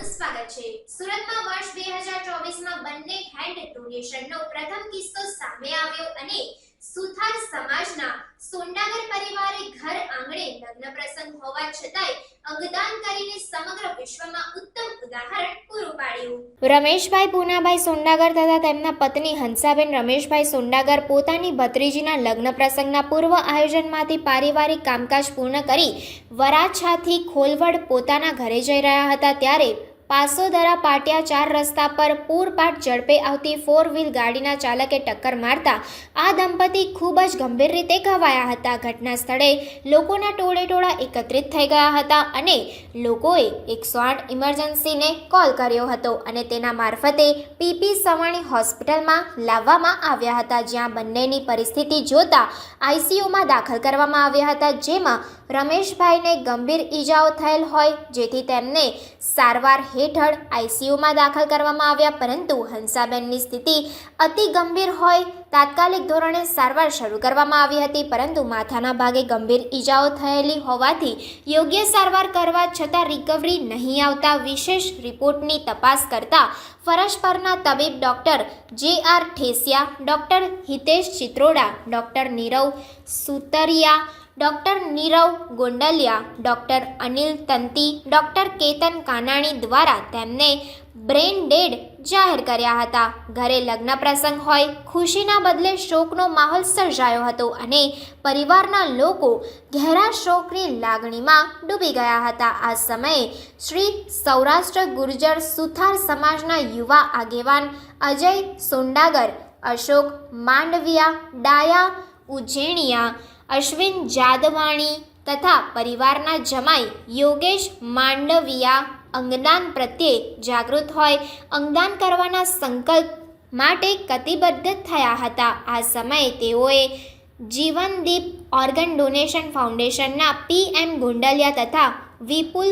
આપનું સ્વાગત છે. સુરતમાં વર્ષ બે હજાર ચોવીસમાં બંને હેન્ડ ડોનેશનનો પ્રથમ કિસ્સો સામે આવ્યો અને સુથાર સમાજના સોંડાગર પરિવારે ઘર આંગણે લગ્ન પ્રસંગ હોવા છતાંય અંગદાન કરીને સમગ્ર વિશ્વમાં ઉત્તમ ઉદાહરણ પૂરું પાડ્યું. રમેશભાઈ પૂનાભાઈ સોંડાગર તથા તેમના પત્ની હંસાબેન રમેશભાઈ સોંડાગર પોતાની ભત્રીજીના લગ્ન પ્રસંગના પૂર્વ આયોજનમાંથી પારિવારિક કામકાજ પૂર્ણ કરી વરાછાથી ખોલવડ પોતાના ઘરે જઈ રહ્યા હતા ત્યારે પાસોદરા પાટિયા ચાર રસ્તા પર પૂરપાટ ઝડપે આવતી ફોર વ્હીલ ગાડીના ચાલકે ટક્કર મારતા આ દંપતી ખૂબ જ ગંભીર રીતે ઘવાયા હતા. ઘટના સ્થળે લોકોના ટોળે ટોળા એકત્રિત થઈ ગયા હતા અને લોકોએ એકસો આઠ ઇમરજન્સીને કોલ કર્યો હતો અને તેના મારફતે પીપી સવાણી હોસ્પિટલમાં લાવવામાં આવ્યા હતા, જ્યાં બંનેની પરિસ્થિતિ જોતા આઈસીયુમાં દાખલ કરવામાં આવ્યા હતા. જેમાં રમેશભાઈને ગંભીર ઈજાઓ થયેલ હોય, જેથી તેમને સારવાર હેઠળ આઈસીયુમાં દાખલ કરવામાં આવ્યા, પરંતુ હંસાબેનની સ્થિતિ અતિ ગંભીર હોય તાત્કાલિક ધોરણે સારવાર શરૂ કરવામાં આવી હતી, પરંતુ માથાના ભાગે ગંભીર ઈજાઓ થયેલી હોવાથી યોગ્ય સારવાર કરવા છતાં રિકવરી નહીં આવતા વિશેષ રિપોર્ટની તપાસ કરતા ફરજ પરના તબીબ doctor J R Thesiya, doctor Hitesh Chitroda, doctor Nirav Sutariya doctor Nirav Gondaliya, doctor Anil Tanti, doctor Ketan Kanani દ્વારા તેમને બ્રેન ડેડ જાહેર કર્યા હતા. ઘરે લગ્ન પ્રસંગ હોય, ખુશીના બદલે શોકનો માહોલ સર્જાયો હતો અને પરિવારના લોકો ઘેરા શોકની લાગણીમાં ડૂબી ગયા હતા. આ સમયે શ્રી સૌરાષ્ટ્ર ગુર્જર સુથાર સમાજના યુવા આગેવાન અજય સોંડાગર, અશોક માંડવિયા, ડાયા ઉજેણિયા અશ્વિન જાદવાણી તથા પરિવારના જમાઈ યોગેશ માંડવિયા અંગદાન પ્રત્યે જાગૃત હોય. અંગદાન કરવાના સંકલ્પ માટે કતિબદ્ધ થયા હતા. આ સમયે તેઓએ જીવનદીપ ઓર્ગન ડોનેશન ફાઉન્ડેશનના પી એમ ગુંડલિયા તથા વિપુલ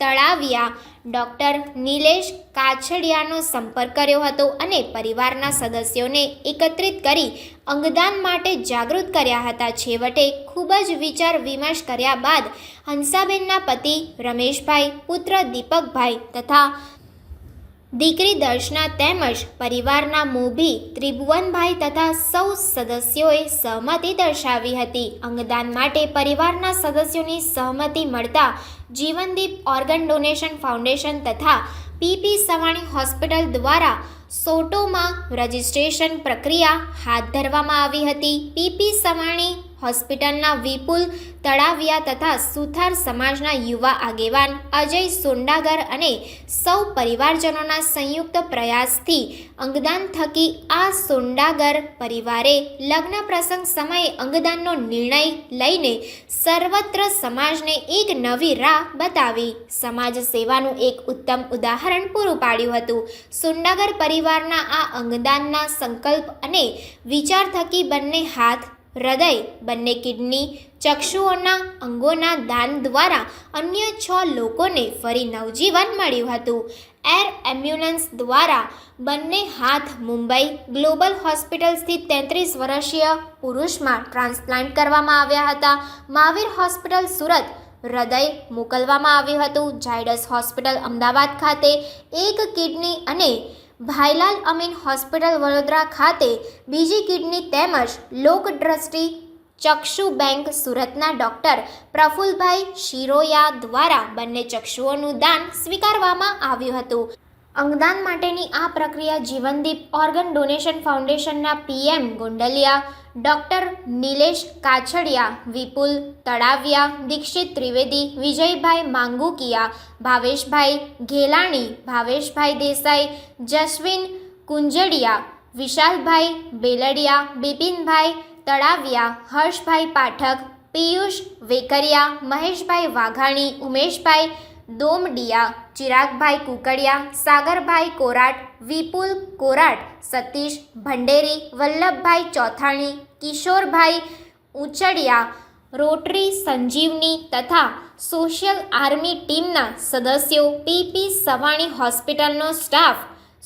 તળાવિયા. ડૉક્ટર નિલેશ કાછડિયાનો સંપર્ક કર્યો હતો અને પરિવારના સદસ્યોને એકત્રિત કરી અંગદાન માટે જાગૃત કર્યા હતા. છેવટે ખૂબ જ વિચાર વિમર્શ કર્યા બાદ હંસાબેનના પતિ રમેશભાઈ, પુત્ર દીપકભાઈ તથા દીકરી દર્શના તેમજ પરિવારના મોભી ત્રિભુવનભાઈ તથા સૌ સદસ્યોએ સહમતિ દર્શાવી હતી. અંગદાન માટે પરિવારના સદસ્યોની સહમતિ મળતા જીવનદીપ ઓર્ગન ડોનેશન ફાઉન્ડેશન તથા પીપી સવાણી હોસ્પિટલ દ્વારા સોટોમાં રજિસ્ટ્રેશન પ્રક્રિયા હાથ ધરવામાં આવી હતી. પીપી સવાણી હોસ્પિટલના વિપુલ તળાવિયા તથા સુથાર સમાજના યુવા આગેવાન અજય સોંડાગર અને સૌ પરિવારજનોના સંયુક્ત પ્રયાસથી અંગદાન થકી આ સોંડાગર પરિવારે લગ્ન પ્રસંગ સમયે અંગદાનનો નિર્ણય લઈને સર્વત્ર સમાજને એક નવી રાહ બતાવી સમાજ સેવાનું એક ઉત્તમ ઉદાહરણ પૂરું પાડ્યું હતું. સોંડાગર પરિવારના આ અંગદાનના સંકલ્પ અને વિચાર થકી બંને હાથ હૃદય, બંને કિડની, ચક્ષુઓના અંગોના દાન દ્વારા અન્ય છ લોકોને ફરી નવજીવન મળ્યું હતું. એર એમ્બ્યુલન્સ દ્વારા બંને હાથ મુંબઈ ગ્લોબલ હોસ્પિટલ સ્થિત તેત્રીસ વર્ષીય પુરુષમાં ટ્રાન્સપ્લાન્ટ કરવામાં આવ્યા હતા. મહાવીર હોસ્પિટલ સુરત, હૃદય મોકલવામાં આવ્યું હતું. ઝાયડસ હોસ્પિટલ અમદાવાદ ખાતે એક કિડની અને ભાઈલાલ અમીન હોસ્પિટલ વડોદરા ખાતે બીજી કિડની તેમજ લોક દ્રષ્ટિ ચક્ષુ બેંક સુરતના ડૉક્ટર પ્રફુલભાઈ શિરોયા દ્વારા બંને ચક્ષુઓનું દાન સ્વીકારવામાં આવ્યું હતું. અંગદાન માટેની આ પ્રક્રિયા જીવનદીપ ઓર્ગન ડોનેશન ફાઉન્ડેશનના PM Gondaliya, doctor Nilesh Kachhadiya, Vipul Talaviya Dixit Trivedi, Vijaybhai Mangukiya, Bhaveshbhai Ghelani, Bhaveshbhai Desai, Jaswin Kunjadiya, Vishalbhai Beladiya, Bipinbhai Talaviya Harshbhai Pathak, Piyush Vekariya, Maheshbhai Vaghani, Umeshbhai Domadiya, Chiragbhai Kukadiya, Sagarbhai Korat, Vipul Korat, Satish Bhanderi, Vallabhbhai Chothani, Kishorbhai Uchadiya Rotary Sanjivani તથા social army ટીમના સદસ્યો, PP Savani હોસ્પિટલનો staff,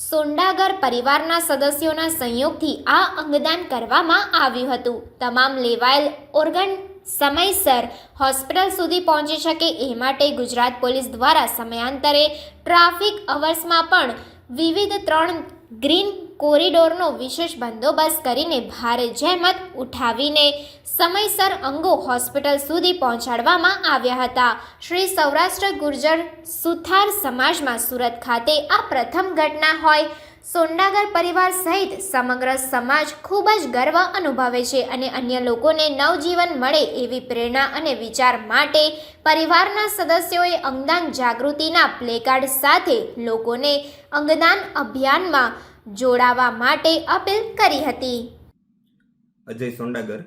Sondagar પરિવારના સદસ્યોના સંયોગથી આ અંગદાન કરવામાં આવ્યું હતું. તમામ લેવાયેલ ઓર્ગન સમયસર હોસ્પિટલ સુધી પહોંચી શકે એ માટે ગુજરાત પોલીસ દ્વારા સમયાંતરે ટ્રાફિક અવર્સમાં પણ વિવિધ ત્રણ ગ્રીન કોરિડોરનો વિશેષ બંદોબસ્ત કરીને ભારે જહેમત ઉઠાવીને સમયસર અંગો હોસ્પિટલ સુધી પહોંચાડવામાં આવ્યા હતા. શ્રી સૌરાષ્ટ્ર ગુર્જર સુથાર સમાજમાં સુરત ખાતે આ પ્રથમ ઘટના હોય સોંડાગર પરિવાર સહિત સમગ્ર સમાજ ખૂબ જ ગર્વ અનુભવે છે અને અન્ય લોકોને નવજીવન મળે એવી પ્રેરણા અને વિચાર માટે પરિવારના સદસ્યોએ અંગદાન જાગૃતિના પ્લેકાર્ડ સાથે લોકોને અંગદાન અભિયાનમાં જોડાવા માટે અપીલ કરી હતી. અજય સોંડાગર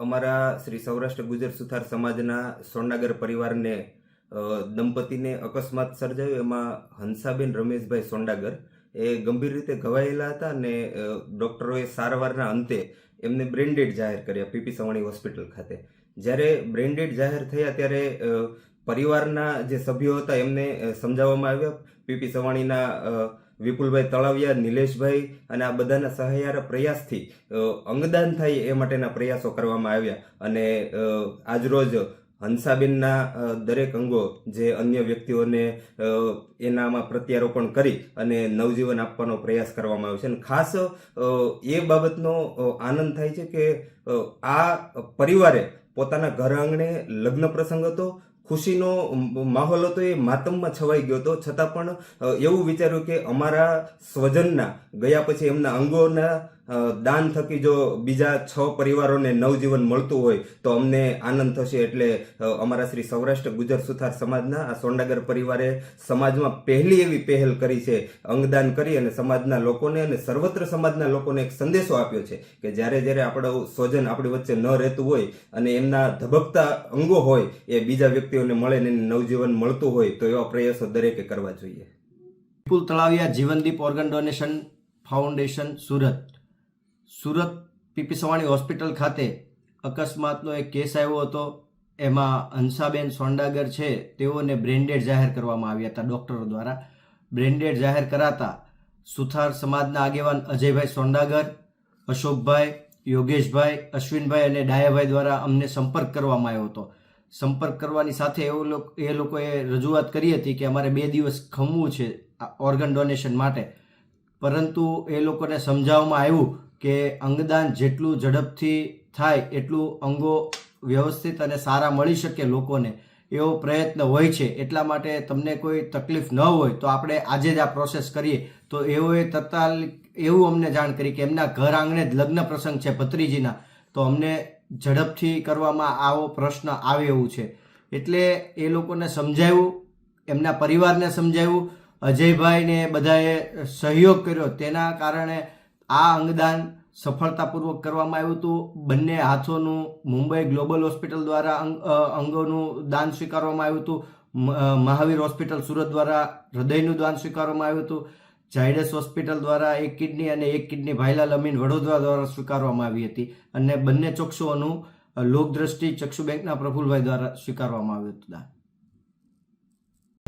અમારા શ્રી સૌરાષ્ટ્ર ગુજર સુથાર સમાજના સોંડાગર પરિવારને દંપતીને અકસ્માત સર્જાયો. એમાં હંસાબેન રમેશભાઈ સોંડાગર એ ગંભીર રીતે ઘવાયેલા હતા અને ડૉક્ટરોએ સારવારના અંતે એમને બ્રેન્ડેડ જાહેર કર્યા પીપી સવાણી હોસ્પિટલ ખાતે. જ્યારે બ્રેન્ડેડ જાહેર થયા ત્યારે પરિવારના જે સભ્યો હતા એમને સમજાવવામાં આવ્યા. પીપી સવાણીના વિપુલભાઈ તળાવિયા, નિલેશભાઈ અને આ બધાના સહાયારા પ્રયાસથી અંગદાન થાય એ માટેના પ્રયાસો કરવામાં આવ્યા. અને આજરોજ હંસાબેનના દરેક અંગો જે અન્ય વ્યક્તિઓને એનામાં પ્રત્યારોપણ કરી અને નવજીવન આપવાનો પ્રયાસ કરવામાં આવ્યો છે. અને ખાસ એ બાબતનો આનંદ થાય છે કે આ પરિવારે પોતાના ઘર આંગણે લગ્ન પ્રસંગ હતો, ખુશીનો માહોલ હતો, એ માતમમાં છવાઈ ગયો હતો. છતાં પણ એવું વિચાર્યું કે અમારા સ્વજનના ગયા પછી એમના અંગોના દાન થકી જો બીજા છ પરિવારોને નવજીવન મળતું હોય, તો અમને આનંદ થશે એટલે અમારા શ્રી સૌરાષ્ટ્ર ગુજર સુથાર સમાજના, આ સોંડાગર પરિવારે સમાજમાં પહેલી એવી પહેલ કરી છે, અંગદાન કરી અને સમાજના લોકોને અને સર્વત્ર સમાજના લોકોને એક સંદેશો આપ્યો છે કે જ્યારે જ્યારે આપણો સ્વજન આપણી વચ્ચે ન રહેતું હોય અને એમના ધબકતા અંગો હોય, એ બીજા વ્યક્તિઓને મળે ને નવજીવન મળતું હોય, તો એવા પ્રયાસો દરેકે કરવા જોઈએ. Vipul Talaviya Jeevandeep organ donation foundation Surat. Surat PP Savani hospital ખાતે અકસ્માતનો એક કેસ આવ્યો હતો. એમાં હંસાબેન સોંડાગર છે, તેઓને બ્રેન્ડેડ જાહેર કરવામાં આવ્યા હતા ડૉક્ટરો દ્વારા. બ્રેન્ડેડ જાહેર કરાતા સુથાર સમાજના આગેવાન અજયભાઈ સોંડાગર, અશોકભાઈ, યોગેશભાઈ, અશ્વિનભાઈ અને ડાયાભાઈ દ્વારા અમને સંપર્ક કરવામાં આવ્યો હતો. સંપર્ક કરવાની સાથે એવું એ લોકોએ રજૂઆત કરી હતી કે અમારે બે દિવસ ખમવું છે ઓર્ગન ડોનેશન માટે. પરંતુ એ લોકોને સમજાવવામાં આવ્યું કે અંગદાન જેટલું ઝડપથી થાય એટલું અંગો વ્યવસ્થિત અને સારા મળી શકે લોકોને એવો પ્રયત્ન હોય છે. એટલા માટે તમને કોઈ તકલીફ ન હોય તો આપણે આજે જ આ પ્રોસેસ કરીએ. તો એઓએ તત્કાલ એવું અમને જાણ કરી કે એમના ઘર આંગણે જ લગ્ન પ્રસંગ છે ભત્રીજીના. તો અમને ઝડપથી કરવામાં આવો પ્રશ્ન આવે એવું છે. એટલે એ લોકોને સમજાવ્યું એમના પરિવારને સમજાવ્યું અજયભાઈને બધાએ સહયોગ કર્યો. તેના કારણે આ અંગદાન સફળતાપૂર્વક કરવામાં આવ્યું હતું. બંને હાથોનું મુંબઈ ગ્લોબલ હોસ્પિટલ દ્વારા અંગોનું દાન સ્વીકારવામાં આવ્યું હતું. મહાવીર હોસ્પિટલ સુરત દ્વારા હૃદયનું દાન સ્વીકારવામાં આવ્યું હતું. ઝાયડસ હોસ્પિટલ દ્વારા એક કિડની અને એક કિડની ભાઈલાલ અમીન વડોદરા દ્વારા સ્વીકારવામાં આવી હતી અને બંને ચક્ષુઓનું અ, લોકદ્રષ્ટિ ચક્ષુ બેંકના પ્રફુલભાઈ દ્વારા સ્વીકારવામાં આવ્યું હતું દાન.